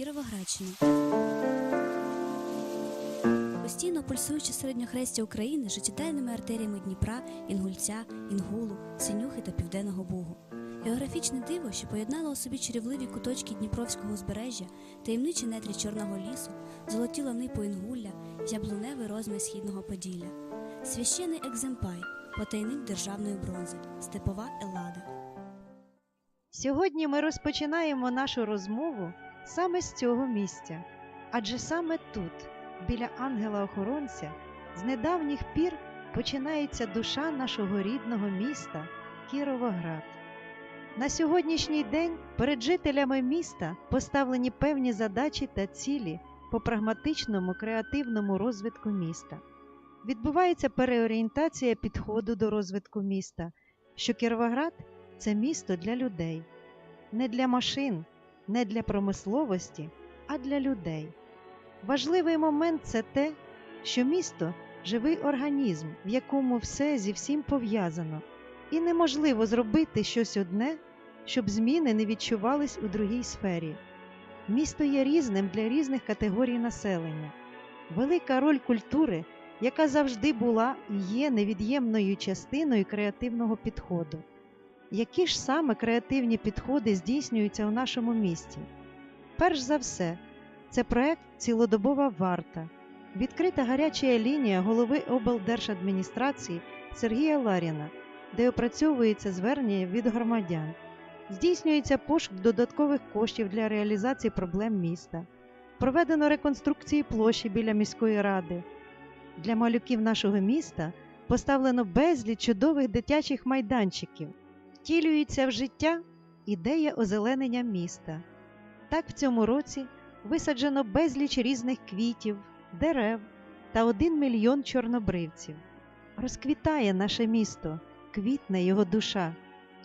Кіровоградщину. Постійно пульсуючи середньохрестя України життєдайними артеріями Дніпра, Інгульця, Інгулу, Синюхи та Південного Бугу. Географічне диво, що поєднало у собі чарівливі куточки Дніпровського узбережжя, таємничі нетрі Чорного лісу, золоті лани Поінгулля, яблуневий розмір східного Поділля. Священий екземпай, потайник державної бронзи, степова Еллада. Сьогодні ми розпочинаємо нашу розмову саме з цього місця, адже саме тут, біля ангела-охоронця, з недавніх пір починається душа нашого рідного міста Кіровоград. На сьогоднішній день перед жителями міста поставлені певні задачі та цілі по прагматичному креативному розвитку міста. Відбувається переорієнтація підходу до розвитку міста, що Кіровоград це місто для людей, не для машин, не для промисловості, а для людей. Важливий момент це те, що місто живий організм, в якому все зі всім пов'язано, і неможливо зробити щось одне, щоб зміни не відчувались у другій сфері. Місто є різним для різних категорій населення. Велика роль культури, яка завжди була і є невід'ємною частиною креативного підходу. Які ж саме креативні підходи здійснюються у нашому місті? Перш за все, це проект Цілодобова варта, відкрита гаряча лінія голови облдержадміністрації Сергія Ларіна, де опрацьовується звернення від громадян. Здійснюється пошук додаткових коштів для реалізації проблем міста. Проведено реконструкції площі біля міської ради. Для малюків нашого міста поставлено безліч чудових дитячих майданчиків втілюється в життя ідея озеленення міста. Так в цьому році висаджено безліч різних квітів, дерев та один мільйон чорнобривців. Розквітає наше місто, квітне його душа,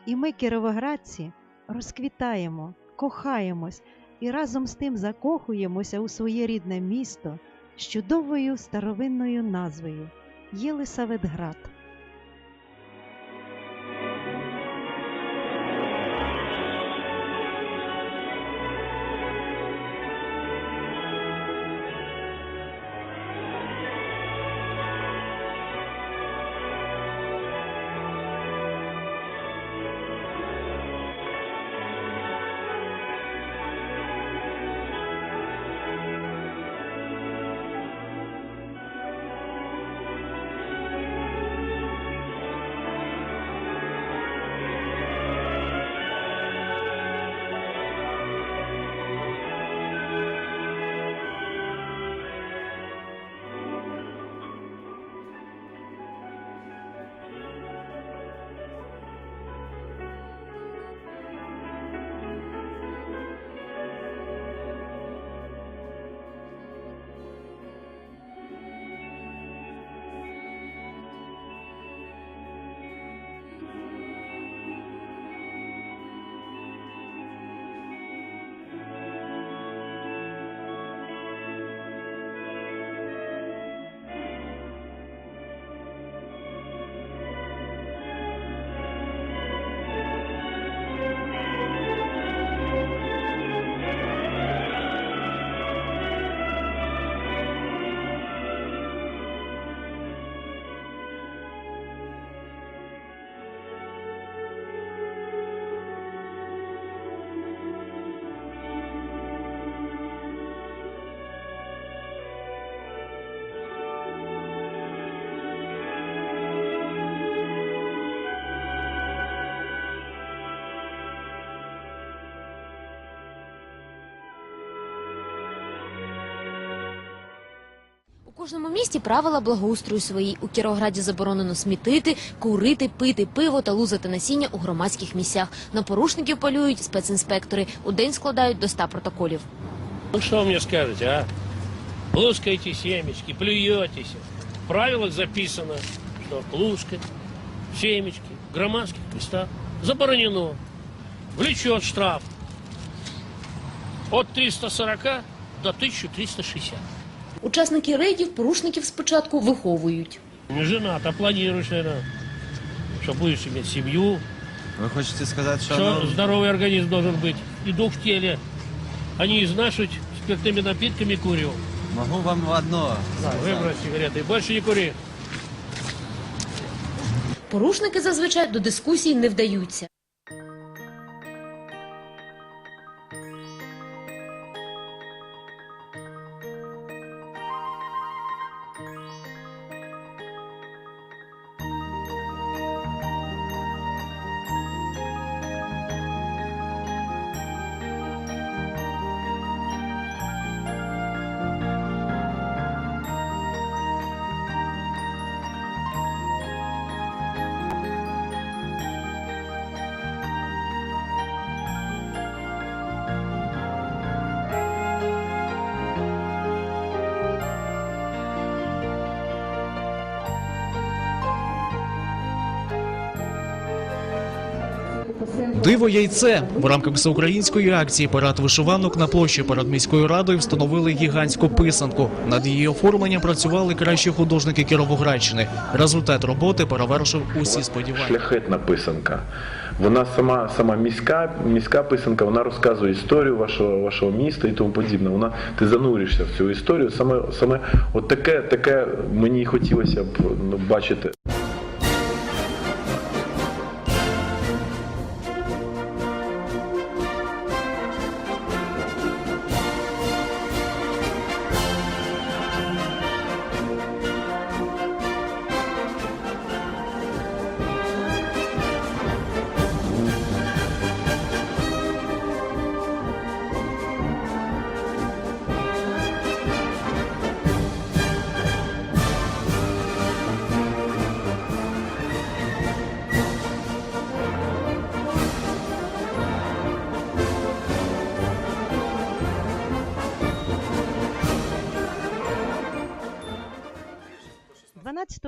і ми, кіровоградці, розквітаємо, кохаємось і разом з тим закохуємося у своє рідне місто з чудовою старовинною назвою Єлисаветград. Кожному місті правила благоустрою свої. У Кіровограді заборонено смітити, курити, пити пиво та лузати насіння у громадських місцях. На порушників полюють спецінспектори. У день складають до 100 протоколів. Ну вы мне скажете, а? Лускаете семечки, плюетесь. В правилах записано, что лускать семечки в громадских местах заборонено. Влечет штраф от 340 до 1360. Учасники рейдів порушників спочатку виховують. Не женат, а планируешь, наверное, что будешь иметь семью, Ви хочете сказати, що что ну, здоровый организм должен быть, и дух в теле. Они изнашивают спиртными напитками и курю. Могу вам одно сказать. Выбрось сигареты. И больше не кури. Порушники зазвичай до дискусій не вдаються. Диво яйце в рамках всеукраїнської акції парад вишиванок на площі перед міською радою встановили гігантську писанку. Над її оформленням працювали кращі художники Кіровоградщини. Результат роботи перевершив усі сподівання. Шляхетна писанка. Вона сама, сама міська, міська писанка, вона розказує історію вашого, вашого міста і тому подібне. Вона ти зануришся в цю історію. Саме, саме от таке, таке мені хотілося б ну, бачити. –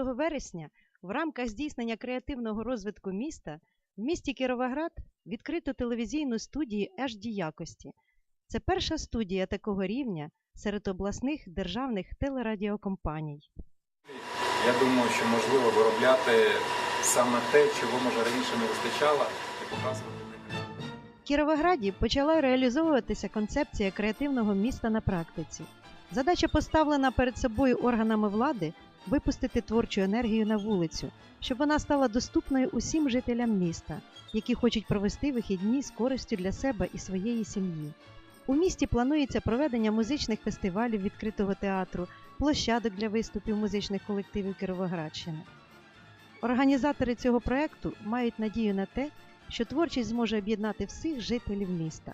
вересня в рамках здійснення креативного розвитку міста в місті Кіровоград відкрито телевізійну студію HD якості. Це перша студія такого рівня серед обласних державних телерадіокомпаній. Я думаю, що можливо виробляти саме те, чого може раніше не вистачало, і показувати. В Кіровограді почала реалізовуватися концепція креативного міста на практиці. Задача поставлена перед собою органами влади випустити творчу енергію на вулицю, щоб вона стала доступною усім жителям міста, які хочуть провести вихідні з користю для себе і своєї сім'ї. У місті планується проведення музичних фестивалів відкритого театру, площадок для виступів музичних колективів Кіровоградщини. Організатори цього проекту мають надію на те, що творчість зможе об'єднати всіх жителів міста.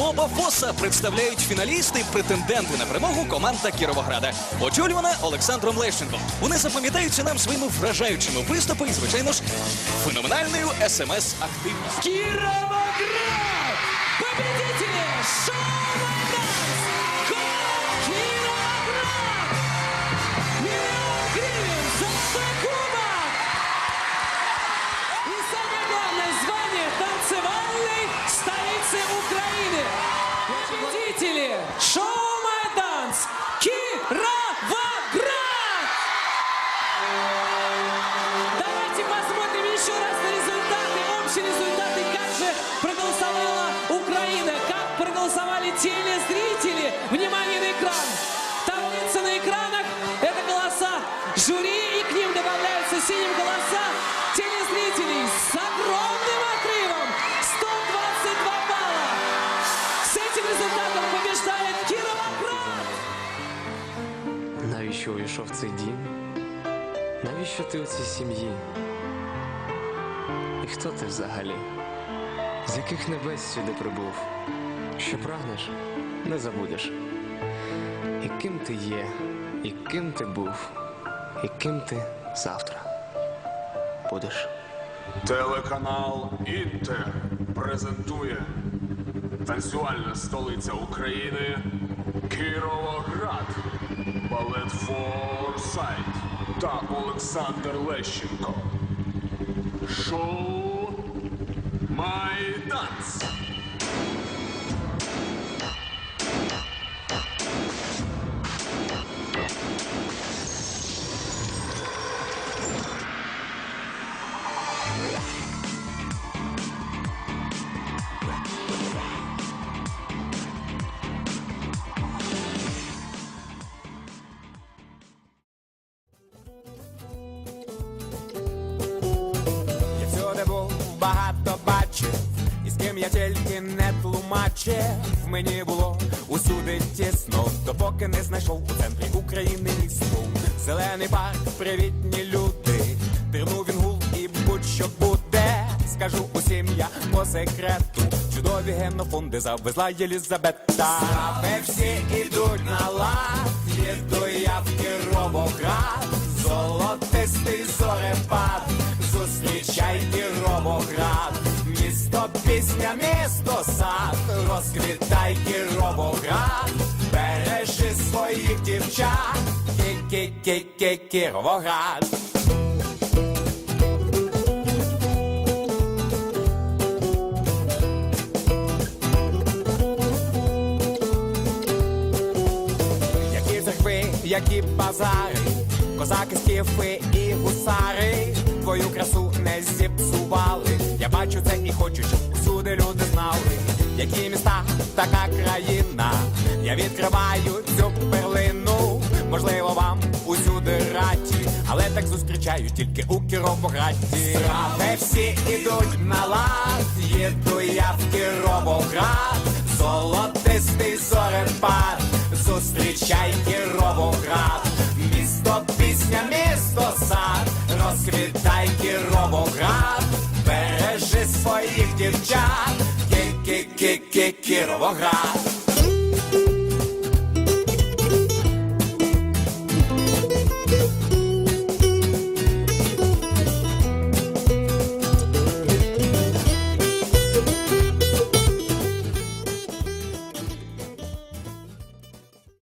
Боба Фоса представляють фіналісти, претенденти на перемогу команда Кіровограда, очолювана Олександром Лещенком. Вони запам'ятаються нам своїми вражаючими виступами і, звичайно ж, феноменальною смс-активністю. Кировоград! общий результаты, как же проголосовала Украина, как проголосовали телезрители. Внимание на экран! Таблица на экранах – это голоса жюри, и к ним добавляются синим голоса телезрителей с огромным отрывом – 122 балла. С этим результатом побеждает Кіровоград! Навіщо увійшов цей дім? Навіщо ти у цій семьи. Хто ти взагалі? З яких небес сюди прибув? Що прагнеш, не забудеш. І ким ти є, і ким ти був, і ким ти завтра будеш. Телеканал Інтер презентує танцювальна столиця України Кіровоград, балет Форсайт та Олександр Лещенко. show my dance. Тлумачив. Мені було усюди тісно, допоки не знайшов у центрі України місто. Зелений парк, привітні люди, Терну він гул і будь-що буде. Скажу усім я по секрету, чудові генофонди завезла Єлізабета. Справи всі ідуть на лад, їду я в Кіровоград, золотистий зорепад, зустрічай Кіровоград, місто пісня, місто сад, розквітай Кіровоград, бережи своїх дівчат, кі-кі-кі-кі Кіровоград. Які церкви, які базари, козаки, скіфи і гусари, твою красу не зіпсували. Я бачу це і хочу, щоб усюди люди знали, які міста, така країна. Я відкриваю цю перлину. Можливо, вам усюди раді, але так зустрічаю тільки у Кіровограді. Справи всі ідуть на лад, їду я в Кіровоград, золотистий зорепад, зустрічай Кіровоград, місто пісня, місто сад, розквітай Кіровоград, бережи своїх дівчат, кі-кі-кі-кі Кіровоград.